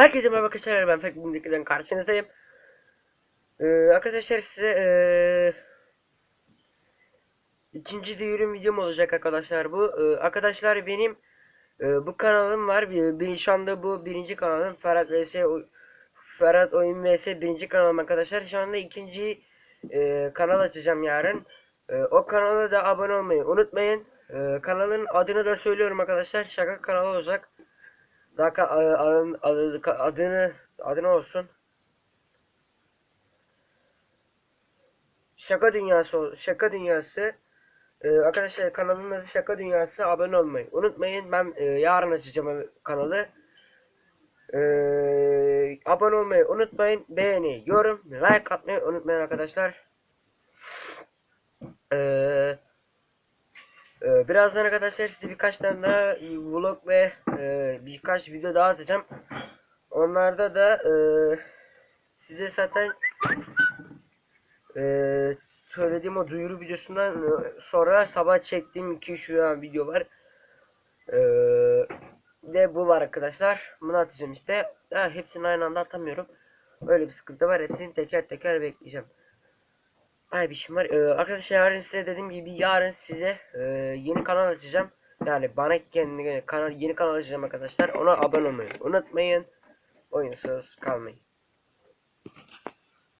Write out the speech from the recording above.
Herkese merhaba arkadaşlar ben Fek Bumdik'ten karşınızdayım. Ee, arkadaşlar size ee, ikinci duyurum videom olacak arkadaşlar bu. Ee, arkadaşlar benim ee, bu kanalım var. Bir, bir, şu anda bu birinci kanalım Ferhat vs Ferhat Oyun vs birinci kanalım arkadaşlar. Şu anda ikinci ee, kanal açacağım yarın. Ee, o kanala da abone olmayı unutmayın. Ee, kanalın adını da söylüyorum arkadaşlar. Şaka kanalı olacak. Daha ka- a- aranın- adı- ka- adını adını olsun. Şaka dünyası şaka dünyası. Ee, arkadaşlar kanalın adı şaka dünyası. Abone olmayı unutmayın. Ben e, yarın açacağım kanalı. Ee, abone olmayı unutmayın. Beğeni, yorum, like atmayı unutmayın arkadaşlar. Ee, ee, birazdan arkadaşlar size birkaç tane daha e, vlog ve e, birkaç video daha atacağım. Onlarda da e, size zaten e, söylediğim o duyuru videosundan e, sonra sabah çektiğim 2-3 video var. E, de bu var arkadaşlar. Bunu atacağım işte. Ya, hepsini aynı anda atamıyorum. Öyle bir sıkıntı var. Hepsini teker teker bekleyeceğim. Ay bir şey var. Ee, arkadaşlar yarın size dediğim gibi yarın size e, yeni kanal açacağım. Yani bana kendi kanal yeni kanal açacağım arkadaşlar. Ona abone olmayı unutmayın. Oyunsuz kalmayın.